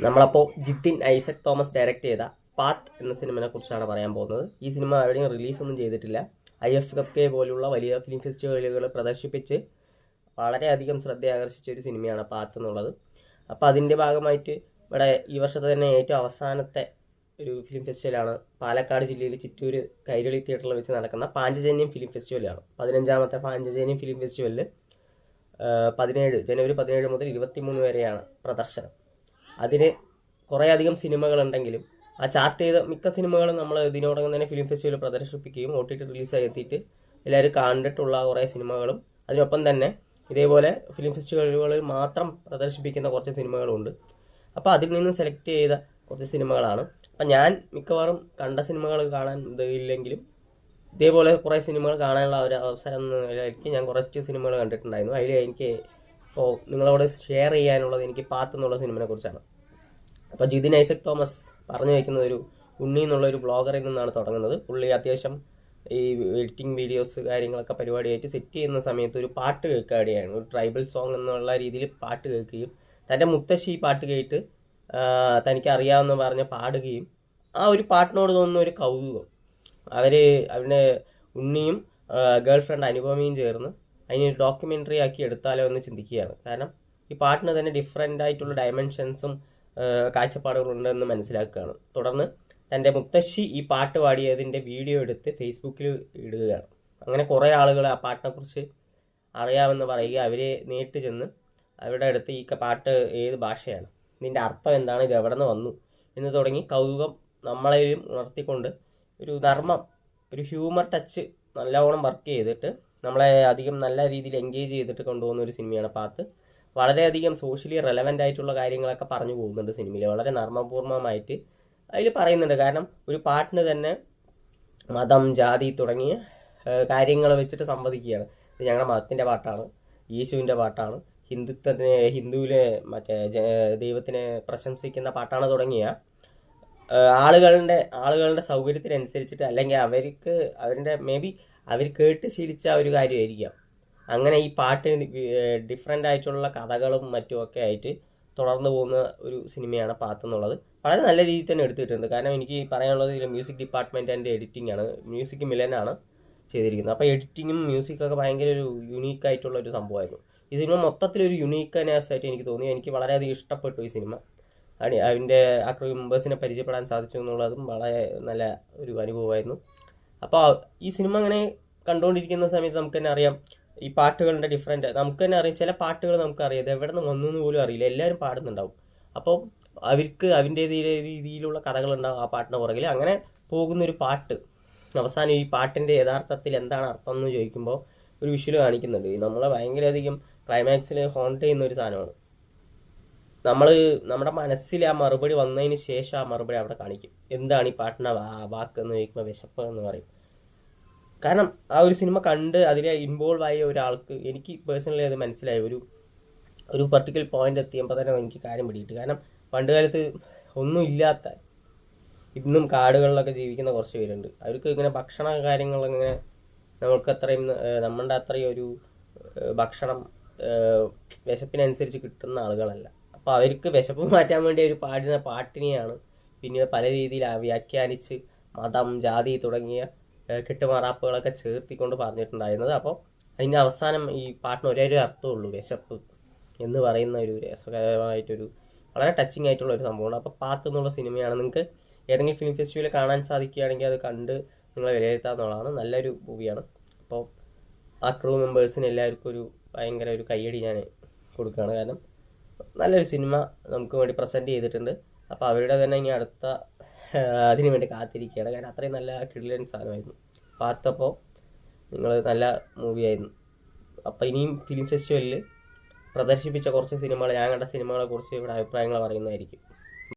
നമ്മളപ്പോൾ ജിത്തിൻ ഐസക് തോമസ് ഡയറക്റ്റ് ചെയ്ത പാത്ത് എന്ന സിനിമയെ കുറിച്ചാണ് പറയാൻ പോകുന്നത്. ഈ സിനിമ എവിടെയും റിലീസൊന്നും ചെയ്തിട്ടില്ല. ഐ എഫ് എഫ് കെ പോലുള്ള വലിയ ഫിലിം ഫെസ്റ്റിവലുകൾ പ്രദർശിപ്പിച്ച് വളരെയധികം ശ്രദ്ധ ആകർഷിച്ച ഒരു സിനിമയാണ് പാത്ത് എന്നുള്ളത്. അപ്പോൾ അതിന്റെ ഭാഗമായിട്ട് ഇവിടെ ഈ വർഷത്തെ തന്നെ ഏറ്റവും അവസാനത്തെ ഒരു ഫിലിം ഫെസ്റ്റിവലാണ് പാലക്കാട് ജില്ലയിൽ ചിറ്റൂർ കൈരളി തിയേറ്ററിൽ വെച്ച് നടക്കുന്ന പാഞ്ചജന്യം ഫിലിം ഫെസ്റ്റിവലാണ് പതിനഞ്ചാമത്തെ പാഞ്ചജന്യം ഫിലിം ഫെസ്റ്റിവലിൽ പതിനേഴ് ജനുവരി പതിനേഴ് മുതൽ ഇരുപത്തി മൂന്ന് വരെയാണ് പ്രദർശനം. അതിന് കുറേയധികം സിനിമകളുണ്ടെങ്കിലും ആ ചാർട്ട് ചെയ്ത മിക്ക സിനിമകളും നമ്മൾ ഇതിനോടകം തന്നെ ഫിലിം ഫെസ്റ്റിവൽ പ്രദർശിപ്പിക്കുകയും ഒ ടി ടി റിലീസായി എത്തിയിട്ട് എല്ലാവരും കണ്ടിട്ടുള്ള കുറേ സിനിമകളും അതിനൊപ്പം തന്നെ ഇതേപോലെ ഫിലിം ഫെസ്റ്റിവലുകളിൽ മാത്രം പ്രദർശിപ്പിക്കുന്ന കുറച്ച് സിനിമകളുണ്ട് അപ്പോൾ അതിൽ നിന്ന് സെലക്ട് ചെയ്ത കുറച്ച് സിനിമകളാണ്. അപ്പം ഞാൻ മിക്കവാറും കണ്ട സിനിമകൾ കാണാൻ ഇല്ലെങ്കിലും ഇതേപോലെ കുറേ സിനിമകൾ കാണാനുള്ള ഒരു അവസരം ഞാൻ കുറച്ച് സിനിമകൾ കണ്ടിട്ടുണ്ടായിരുന്നു. അതിൽ എനിക്ക് ഇപ്പോൾ നിങ്ങളോട് ഷെയർ ചെയ്യാനുള്ളത് എനിക്ക് പാത്ത് എന്നുള്ള സിനിമയെ കുറിച്ചാണ്. അപ്പോൾ ജിതിൻ ഐസക് തോമസ് പറഞ്ഞു വയ്ക്കുന്ന ഒരു ഉണ്ണി എന്നുള്ള ഒരു ബ്ലോഗറിൽ നിന്നാണ് തുടങ്ങുന്നത്. പുള്ളി അത്യാവശ്യം ഈ എഡിറ്റിംഗ് വീഡിയോസ് കാര്യങ്ങളൊക്കെ പരിപാടിയായിട്ട് സെറ്റ് ചെയ്യുന്ന സമയത്ത് ഒരു പാട്ട് കേൾക്കുകയാണ് ഒരു ട്രൈബൽ സോങ് എന്നുള്ള രീതിയിൽ പാട്ട് കേൾക്കുകയും തന്റെ മുത്തശ്ശി പാട്ട് കേട്ട് തനിക്ക് അറിയാമെന്ന് പറഞ്ഞ് പാടുകയും ആ ഒരു പാട്ടിനോട് തോന്നുന്ന ഒരു കൗതുകം. അവർ അവന്റെ ഉണ്ണിയും ഗേൾ ഫ്രണ്ട് അനുപമയും ചേർന്ന് അതിനൊരു ഡോക്യുമെന്ററി ആക്കി എടുത്താലോ എന്ന് ചിന്തിക്കുകയാണ്. കാരണം ഈ പാട്ടിന് തന്നെ ഡിഫറെന്റ് ആയിട്ടുള്ള ഡയമെൻഷൻസും കാഴ്ചപ്പാടുകളുണ്ടെന്ന് മനസ്സിലാക്കുകയാണ്. തുടർന്ന് തന്റെ മുത്തശ്ശി ഈ പാട്ട് പാടിയതിന്റെ വീഡിയോ എടുത്ത് ഫേസ്ബുക്കിൽ ഇടുകയാണ്. അങ്ങനെ കുറേ ആളുകൾ ആ പാട്ടിനെക്കുറിച്ച് അറിയാമെന്ന് പറയുക അവരെ നേരിട്ട് ചെന്ന് അവരുടെ അടുത്ത് ഈ പാട്ട് ഏത് ഭാഷയാണ് ഇതിന്റെ അർത്ഥം എന്താണ് ഇത് എവിടെ നിന്ന് വന്നു എന്ന് തുടങ്ങി കൗതുകം നമ്മളെയും ഉണർത്തിക്കൊണ്ട് ഒരു നർമ്മം ഒരു ഹ്യൂമർ ടച്ച് നല്ലവണ്ണം വർക്ക് ചെയ്തിട്ട് നമ്മളെ അധികം നല്ല രീതിയിൽ എൻഗേജ് ചെയ്തിട്ട് കൊണ്ടുപോകുന്ന ഒരു സിനിമയാണ് പാത്ത്. വളരെയധികം സോഷ്യലി റെലവന്റ് ആയിട്ടുള്ള കാര്യങ്ങളൊക്കെ പറഞ്ഞു പോകുന്നുണ്ട് സിനിമയിൽ വളരെ നർമ്മപൂർണമായിട്ട് അതിൽ പറയുന്നുണ്ട്. കാരണം ഒരു പാട്ടിന് തന്നെ മതം ജാതി തുടങ്ങിയ കാര്യങ്ങൾ വെച്ചിട്ട് സംവദിക്കുകയാണ്. ഇത് ഞങ്ങളുടെ മതത്തിന്റെ പാട്ടാണ് യേശുവിന്റെ പാട്ടാണ് ഹിന്ദുത്വത്തിന് ഹിന്ദുവിലെ മറ്റേ ദൈവത്തിനെ പ്രശംസിക്കുന്ന പാട്ടാണ് തുടങ്ങിയ. ആളുകളുടെ ആളുകളുടെ സൗകര്യത്തിനനുസരിച്ചിട്ട് അല്ലെങ്കിൽ അവർക്ക് അവരുടെ മേ ബി അവർ കേട്ട് ശീലിച്ച ഒരു കാര്യമായിരിക്കാം. അങ്ങനെ ഈ പാട്ടിന് ഡിഫറെന്റ് ആയിട്ടുള്ള കഥകളും മറ്റുമൊക്കെ ആയിട്ട് തുടർന്ന് പോകുന്ന ഒരു സിനിമയാണ് പാത്ത് എന്നുള്ളത്. വളരെ നല്ല രീതിയിൽ തന്നെ എടുത്തിട്ടുണ്ട് കാരണം എനിക്ക് പറയാനുള്ളത് ഇതിൽ മ്യൂസിക് ഡിപ്പാർട്ട്മെന്റ് ആൻഡ് എഡിറ്റിംഗ് ആണ്. മ്യൂസിക് മിലനാണ് ചെയ്തിരിക്കുന്നത്. അപ്പോൾ എഡിറ്റിങ്ങും മ്യൂസിക്കൊക്കെ ഭയങ്കര ഒരു യുണീക്ക് ആയിട്ടുള്ള ഒരു സംഭവമായിരുന്നു. ഈ സിനിമ മൊത്തത്തിലൊരു യുണീക്ക്നെസ് ആയിട്ട് എനിക്ക് തോന്നി. എനിക്ക് വളരെയധികം ഇഷ്ടപ്പെട്ടു ഈ സിനിമ. അതിന്റെ ആ ക്രൂ മെമ്പേഴ്സിനെ പരിചയപ്പെടാൻ സാധിച്ചു എന്നുള്ളതും വളരെ നല്ല ഒരു അനുഭവമായിരുന്നു. അപ്പോൾ ഈ സിനിമ അങ്ങനെ കണ്ടുകൊണ്ടിരിക്കുന്ന സമയത്ത് നമുക്ക് തന്നെ അറിയാം ഈ പാട്ടുകളുടെ ഡിഫറെന്റ് നമുക്ക് തന്നെ അറിയാം ചില പാട്ടുകൾ നമുക്കറിയാം ഇത് എവിടെ നിന്ന് വന്നു എന്ന് പോലും അറിയില്ല എല്ലാവരും പാടുന്നുണ്ടാവും. അപ്പോൾ അവർക്ക് അവന്റെ രീതിയിലുള്ള കഥകളുണ്ടാവും ആ പാട്ടിന് പുറകിൽ അങ്ങനെ പോകുന്നൊരു പാട്ട് അവസാനം ഈ പാട്ടിന്റെ യഥാർത്ഥത്തിൽ എന്താണ് അർത്ഥം എന്ന് ചോദിക്കുമ്പോൾ ഒരു വിഷ്വൽ കാണിക്കുന്നുണ്ട്. നമ്മളെ ഭയങ്കരധികം ക്ലൈമാക്സിൽ ഹോണ്ട് ചെയ്യുന്ന ഒരു സാധനമാണ്. നമ്മൾ നമ്മുടെ മനസ്സിൽ ആ മറുപടി വന്നതിന് ശേഷം ആ മറുപടി അവിടെ കാണിക്കും. എന്താണ് ഈ പാട്ടിന്റെ വാ- വാക്ക് എന്ന് ചോദിക്കുമ്പോൾ വിശപ്പ് എന്ന് പറയും. കാരണം ആ ഒരു സിനിമ കണ്ട് അതിൽ ഇൻവോൾവ് ആയ ഒരാൾക്ക് എനിക്ക് പേഴ്സണലി അത് മനസ്സിലായി. ഒരു ഒരു പർട്ടിക്കുലർ പോയിന്റ് എത്തിയപ്പോൾ തന്നെ എനിക്ക് കാര്യം പിടിയിട്ട് കാരണം പണ്ട് കാലത്ത് ഒന്നും ഇല്ലാത്ത ഇന്നും കാടുകളിലൊക്കെ ജീവിക്കുന്ന കുറച്ച് പേരുണ്ട്. അവർക്ക് ഇങ്ങനെ ഭക്ഷണ കാര്യങ്ങളിങ്ങനെ നമുക്ക് അത്രയും നമ്മളുടെ അത്രയും ഒരു ഭക്ഷണം വിശപ്പിനനുസരിച്ച് കിട്ടുന്ന ആളുകളല്ല. അപ്പോൾ അവർക്ക് വിശപ്പ് മാറ്റാൻ വേണ്ടി അവർ പാടുന്ന പാട്ടിനെയാണ് പിന്നീട് പല രീതിയിൽ വ്യാഖ്യാനിച്ച് മതം ജാതി തുടങ്ങിയ കെട്ടുമാറാപ്പുകളൊക്കെ ചേർത്തിക്കൊണ്ട് പറഞ്ഞിട്ടുണ്ടായിരുന്നത്. അപ്പോൾ അതിന്റെ അവസാനം ഈ പാട്ടിന് ഒരേ ഒരു അർത്ഥമുള്ളൂ വിശപ്പ് എന്ന് പറയുന്ന ഒരു രസകരമായിട്ടൊരു വളരെ ടച്ചിങ് ആയിട്ടുള്ള ഒരു സംഭവമാണ്. അപ്പോൾ പാത്ത് എന്നുള്ള സിനിമയാണ്. നിങ്ങൾക്ക് ഏതെങ്കിലും ഫിലിം ഫെസ്റ്റിവലിൽ കാണാൻ സാധിക്കുകയാണെങ്കിൽ അത് കണ്ട് നിങ്ങളെ വിലയിരുത്താവുന്നതാണ് നല്ലൊരു മൂവിയാണ് അപ്പോൾ ആ ക്രൂ മെമ്പേഴ്സിന് എല്ലാവർക്കും ഒരു ഭയങ്കര ഒരു കയ്യടി ഞാൻ കൊടുക്കുകയാണ്. കാരണം നല്ലൊരു സിനിമ നമുക്ക് വേണ്ടി പ്രസന്റ് ചെയ്തിട്ടുണ്ട്. അപ്പോൾ അവരുടെ തന്നെ ഇനി അടുത്ത അതിനു വേണ്ടി കാത്തിരിക്കുകയാണ്. കാരണം അത്രയും നല്ല കിടിലൻ സാധനമായിരുന്നു. പാത്തപ്പോൾ നിങ്ങൾ നല്ല മൂവിയായിരുന്നു അപ്പോൾ ഇനിയും ഫിലിം ഫെസ്റ്റിവലിൽ പ്രദർശിപ്പിച്ച കുറച്ച് സിനിമകൾ ഞാൻ കണ്ട സിനിമകളെ കുറിച്ച് ഇവിടെ അഭിപ്രായങ്ങൾ പറയുന്നതായിരിക്കും.